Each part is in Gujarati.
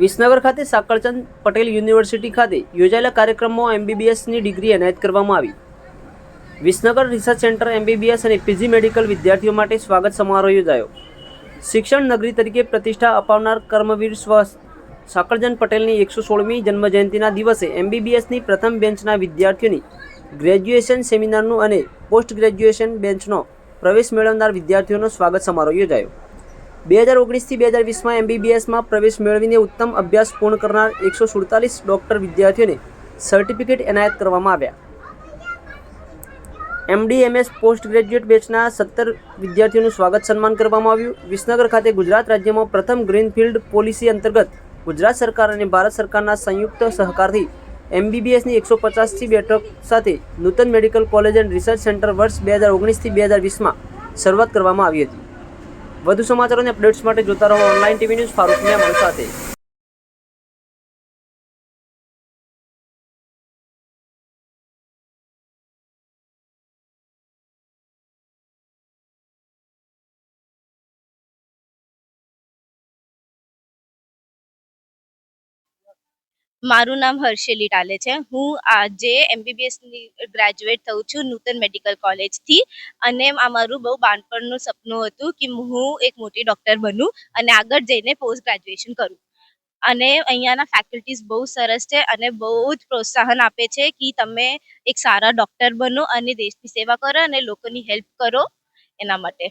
વિસનગર ખાતે સાકળચંદ પટેલ યુનિવર્સિટી ખાતે યોજાયેલા કાર્યક્રમમાં એમબીબીએસની ડિગ્રી એનાયત કરવામાં આવી. વિસનગર રિસર્ચ સેન્ટર એમબીબીએસ અને પીજી મેડિકલ વિદ્યાર્થીઓ માટે સ્વાગત સમારોહ યોજાયો. શિક્ષણ નગરી તરીકે પ્રતિષ્ઠા અપાવનાર કર્મવીર સ્વ સાકળચંદ પટેલની એકસો સોળમી જન્મજયંતિના દિવસે એમબીબીએસની પ્રથમ બેન્ચના વિદ્યાર્થીઓની ગ્રેજ્યુએશન સેમિનારનું અને પોસ્ટ ગ્રેજ્યુએશન બેન્ચનો પ્રવેશ મેળવનાર વિદ્યાર્થીઓનો સ્વાગત સમારોહ યોજાયો. બે હજાર ઓગણીસથી બે હજાર વીસમાં એમબીબીએસમાં પ્રવેશ મેળવીને ઉત્તમ અભ્યાસ પૂર્ણ કરનાર એકસો સુડતાલીસ ડૉક્ટર વિદ્યાર્થીઓને સર્ટિફિકેટ એનાયત કરવામાં આવ્યા. એમડીએમએસ પોસ્ટ ગ્રેજ્યુએટ બેચના સત્તર વિદ્યાર્થીઓનું સ્વાગત સન્માન કરવામાં આવ્યું. વિસનગર ખાતે ગુજરાત રાજ્યમાં પ્રથમ ગ્રીનફિલ્ડ પોલિસી અંતર્ગત ગુજરાત સરકાર અને ભારત સરકારના સંયુક્ત સહકારથી એમબીબીએસની એકસો પચાસથી બેઠક સાથે Nutan medical college and research centre વર્ષ બે હજાર ઓગણીસથી બે હજાર વીસમાં શરૂઆત કરવામાં આવી હતી. વધુ સમાચારો અને અપડેટ્સ માટે જોતા રહો online TV news Farooq Miyaman સાથે. મારું નામ હર્ષેલી ટાલે છે. હું આજે એમબીબીએસ ગ્રેજ્યુએટ થઉં છું નૂતન મેડિકલ કોલેજથી અને આ મારું બહુ બાળપણનું સપનું હતું કે હું એક મોટી ડૉક્ટર બનું અને આગળ જઈને પોસ્ટ ગ્રેજ્યુએશન કરું. અને અહીંયાના ફેકલ્ટીઝ બહુ સરસ છે અને બહુ જ પ્રોત્સાહન આપે છે કે તમે એક સારા ડૉક્ટર બનો અને દેશની સેવા કરો અને લોકોની હેલ્પ કરો એના માટે.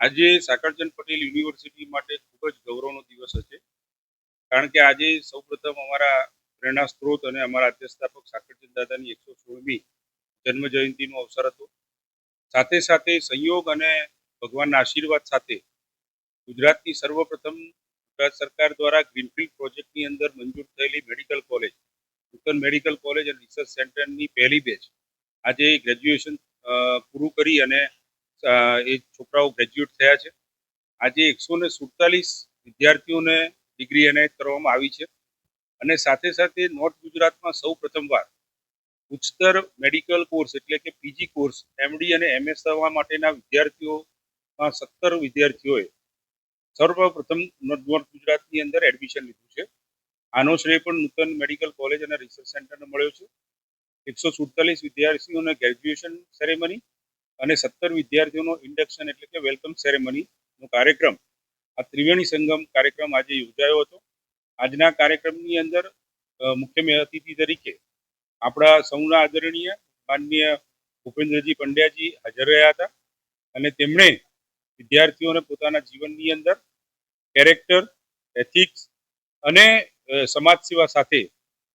આજે સાકરચંદ પટેલ યુનિવર્સિટી માટે ખૂબ જ ગૌરવનો દિવસ હશે. કારણ કે આજે સૌપ્રથમ અમારા પ્રેરણા સ્ત્રોત અને અમારા અધ્યક્ષાપક સાકરચંદ દાદાની એકસો સોળમી જન્મ જયંતિનો અવસર હતો. સાથે સાથે સંયોગ અને ભગવાનના આશીર્વાદ સાથે ગુજરાતની સર્વપ્રથમ ગુજરાત સરકાર દ્વારા ગ્રીનફિલ્ડ પ્રોજેક્ટની અંદર મંજૂર થયેલી medical college, Nutan medical college અને રિસર્ચ સેન્ટરની પહેલી બેચ આજે ગ્રેજ્યુએશન પૂરું કરી અને એ છોકરાઓ ગ્રેજ્યુએટ થયા છે. આજે એકસો ને સુડતાલીસ વિદ્યાર્થીઓને ડિગ્રી એનાયત કરવામાં આવી છે. અને સાથે સાથે નોર્થ ગુજરાતમાં સૌ પ્રથમવાર ઉચ્ચતર મેડિકલ કોર્સ એટલે કે પીજી કોર્સ એમડી અને એમએસ થવા માટેના વિદ્યાર્થીઓમાં સત્તર વિદ્યાર્થીઓએ સર્વપ્રથમ નોર્થ ગુજરાતની અંદર એડમિશન લીધું છે. આનો શ્રેય પણ નૂતન મેડિકલ કોલેજ અને રિસર્ચ સેન્ટરને મળ્યો છે. એકસો સુડતાલીસ વિદ્યાર્થીઓને ગ્રેજ્યુએશન સેરેમની અને સત્તર વિદ્યાર્થીઓનો ઇન્ડક્શન એટલે કે વેલકમ સેરેમનીનો કાર્યક્રમ. આ ત્રિવેણી સંગમ કાર્યક્રમ આજે યોજાયો હતો. આજના કાર્યક્રમની અંદર મુખ્ય અતિથિ તરીકે આપણા સૌના આદરણીય માનનીય ભૂપેન્દ્રજી પંડ્યાજી હાજર રહ્યા હતા અને તેમણે વિદ્યાર્થીઓને પોતાના જીવનની અંદર કેરેક્ટર એથિક્સ અને સમાજ સેવા સાથે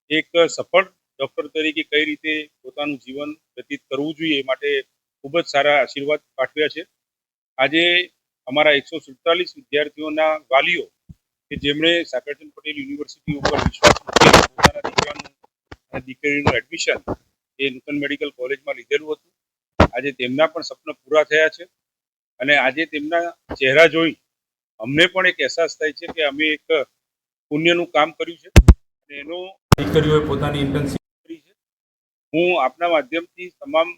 એક સફળ ડૉક્ટર તરીકે કઈ રીતે પોતાનું જીવન વ્યતીત કરવું જોઈએ એ માટે ખૂબ જ સારા આશીર્વાદ પાઠવ્યા છે. આજે અમારા એકસો સુડતાલીસ વિદ્યાર્થીઓના વાલીઓ કે જેમણે સાકરચંદ પટેલ યુનિવર્સિટી ઉપર વિશ્વાસ મૂકી પોતાના દીકરાનું અને દીકરીનું એડમિશન એ નૂતન મેડિકલ કોલેજમાં લીધેલું હતું. આજે તેમના પણ સપના પૂરા થયા છે અને આજે તેમના ચહેરા જોઈ અમને પણ એક અહેસાસ થાય છે કે અમે એક પુણ્યનું કામ કર્યું છે. અને એનો દીકરીઓએ પોતાની ઇન્ટર્નશીપ કરી છે. હું આપના માધ્યમથી તમામ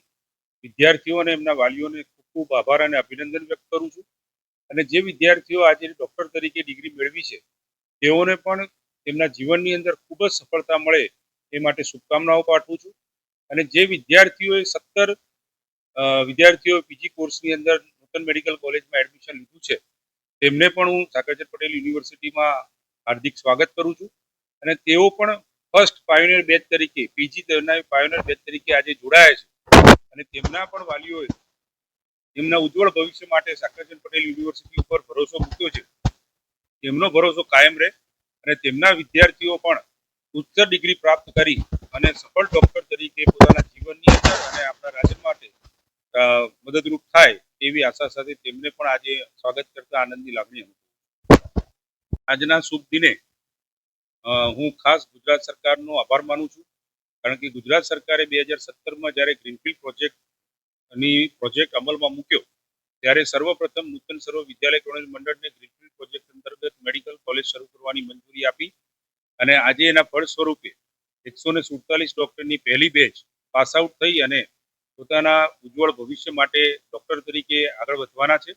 વિદ્યાર્થીઓ અને એમના વાલીઓને ખૂબ ખૂબ આભાર અને અભિનંદન વ્યક્ત કરું છું. અને જે વિદ્યાર્થીઓ આજે ડૉક્ટર તરીકે ડિગ્રી મેળવી છે, તેઓને પણ તેમના જીવનની અંદર ખૂબ જ સફળતા મળે એ માટે શુભકામનાઓ પાઠવું છું. અને જે વિદ્યાર્થીઓએ સત્તર વિદ્યાર્થીઓ પીજી કોર્સની અંદર નૂતન મેડિકલ કોલેજમાં એડમિશન લીધું છે, તેમને પણ હું સાકરચંદ પટેલ યુનિવર્સિટીમાં હાર્દિક સ્વાગત કરું છું. અને તેઓ પણ ફર્સ્ટ પાયોનિયર બેચ તરીકે, પીજી પાયોનિયર બેચ તરીકે આજે જોડાયા છે. અને તેમના પણ વાલીઓએ તેમના ઉજ્જવળ ભવિષ્ય માટે સાકરચંદ પટેલ યુનિવર્સિટી ઉપર ભરોસો મૂક્યો છે. તેમનો ભરોસો કાયમ રહે અને તેમના વિદ્યાર્થીઓ પણ ઉચ્ચ ડિગ્રી પ્રાપ્ત કરી અને સફળ ડોક્ટર તરીકે પોતાના જીવનની અંદર અને આપણા રાજ્ય માટે મદદરૂપ થાય એવી આશા સાથે તેમને પણ આજે સ્વાગત કરતા આનંદની લાગણી આજના શુભ દિને હું ખાસ ગુજરાત સરકારનો આભાર માનું છું. કારણ કે ગુજરાત સરકારે બે હજાર સત્તરમાં જ્યારે ગ્રીનફિલ્ડ પ્રોજેક્ટની પ્રોજેક્ટ અમલમાં મૂક્યો, ત્યારે સર્વપ્રથમ નૂતન સર્વ વિદ્યાલય કોલેજ મંડળને ગ્રીનફિલ્ડ પ્રોજેક્ટ અંતર્ગત મેડિકલ કોલેજ શરૂ કરવાની મંજૂરી આપી અને આજે એના ફળ સ્વરૂપે એકસો ને સુડતાલીસ ડૉક્ટરની પહેલી બેચ પાસ આઉટ થઈ અને પોતાના ઉજ્જવળ ભવિષ્ય માટે ડૉક્ટર તરીકે આગળ વધવાના છે.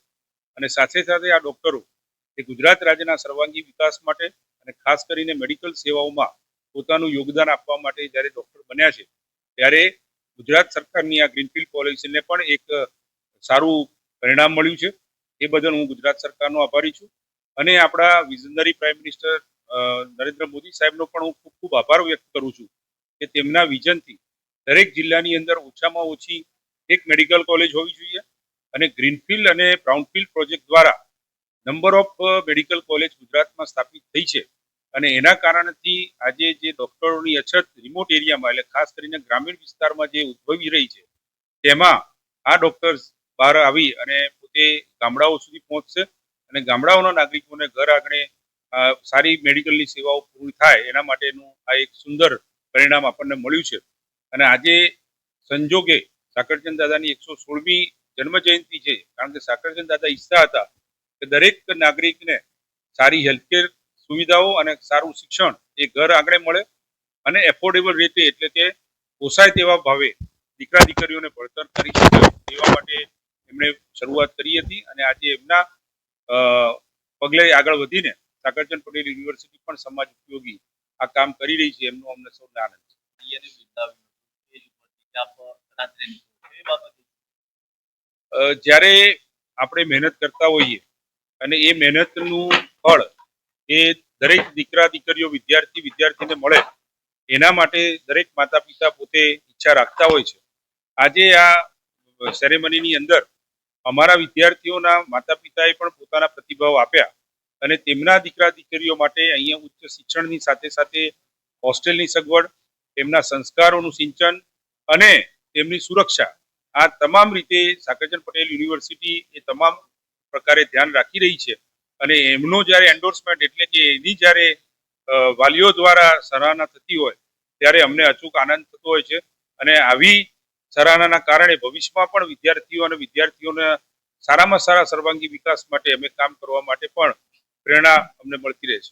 અને સાથે સાથે આ ડૉક્ટરો એ ગુજરાત રાજ્યના સર્વાંગી વિકાસ માટે અને ખાસ કરીને મેડિકલ સેવાઓમાં પોતાનું યોગદાન આપવા માટે જ્યારે ડોક્ટર બન્યા છે, ત્યારે ગુજરાત સરકારની આ ગ્રીનફિલ્ડ પોલિસીને પણ એક સારું પરિણામ મળ્યું છે. એ બદલ હું ગુજરાત સરકારનો આભારી છું. અને આપણા visionary prime minister Narendra Modi સાહેબનો પણ હું ખૂબ ખૂબ આભાર વ્યક્ત કરું છું કે તેમના વિઝનથી દરેક જિલ્લાની અંદર ઓછામાં ઓછી એક મેડિકલ કોલેજ હોવી જોઈએ અને ગ્રીનફિલ્ડ અને બ્રાઉનફિલ્ડ પ્રોજેક્ટ દ્વારા નંબર ઓફ મેડિકલ કોલેજ ગુજરાતમાં સ્થાપિત થઈ છે. અને એના કારણથી આજે જે ડોક્ટરોની અછત રિમોટ એરિયામાં એટલે ખાસ કરીને ગ્રામીણ વિસ્તારમાં જે ઉદ્ભવી રહી છે, તેમાં આ ડોક્ટર્સ બહાર આવી અને પોતે ગામડાઓ સુધી પહોંચશે અને ગામડાઓના નાગરિકોને ઘર આંગણે સારી મેડિકલની સેવાઓ પૂરી થાય એના માટેનું આ એક સુંદર પરિણામ આપણને મળ્યું છે. અને આજે સંજોગે સાકરચંદ દાદાની એકસો સોળમી જન્મ જયંતિ છે. કારણ કે સાકરચંદ દાદા ઈચ્છતા હતા કે દરેક નાગરિકને સારી હેલ્થકેર સુવિધાઓ અને સારું શિક્ષણ એ ઘર આંગણે મળે અને એફોર્ડેબલ રીતે એટલે કે પોસાય તેવા ભાવે દીકરા દીકરીઓને ભણતર કરી શકે તેવા માટે એમણે શરૂઆત કરી હતી અને આજે એમના પગલે આગળ વધીને સાગરચંદ પટેલ યુનિવર્સિટી પણ સમાજ ઉપયોગી આ કામ કરી રહી છે. એમનો અમને સૌને આનંદ છે. જ્યારે આપણે મહેનત કરતા હોઈએ અને એ મહેનતનું ફળ એ દરેક દીકરા દીકરીઓ વિદ્યાર્થી વિદ્યાર્થીને મળે, એના માટે દરેક માતા પિતા પોતે ઈચ્છા રાખતા હોય છે. આજે આ સેરેમનીની અંદર અમારા વિદ્યાર્થીઓના માતા પિતાએ પણ પોતાના પ્રતિભાવ આપ્યા અને તેમના દીકરા દીકરીઓ માટે અહીંયા ઉચ્ચ શિક્ષણની સાથે સાથે હોસ્ટેલની સગવડ, તેમના સંસ્કારોનું સિંચન અને તેમની સુરક્ષા, આ તમામ રીતે સાકરચંદ પટેલ યુનિવર્સિટી એ તમામ પ્રકારે ધ્યાન રાખી રહી છે. અને એમનો જ્યારે એન્ડોર્સમેન્ટ એટલે કે એની જ્યારે વાલીઓ દ્વારા સરાહના થતી હોય, ત્યારે અમને અચૂક આનંદ થતો હોય છે. અને આવી સરાહનાના કારણે ભવિષ્યમાં પણ વિદ્યાર્થીઓ અને વિદ્યાર્થીઓના સારામાં સારા સર્વાંગી વિકાસ માટે અમે કામ કરવા માટે પણ પ્રેરણા અમને મળતી રહે છે.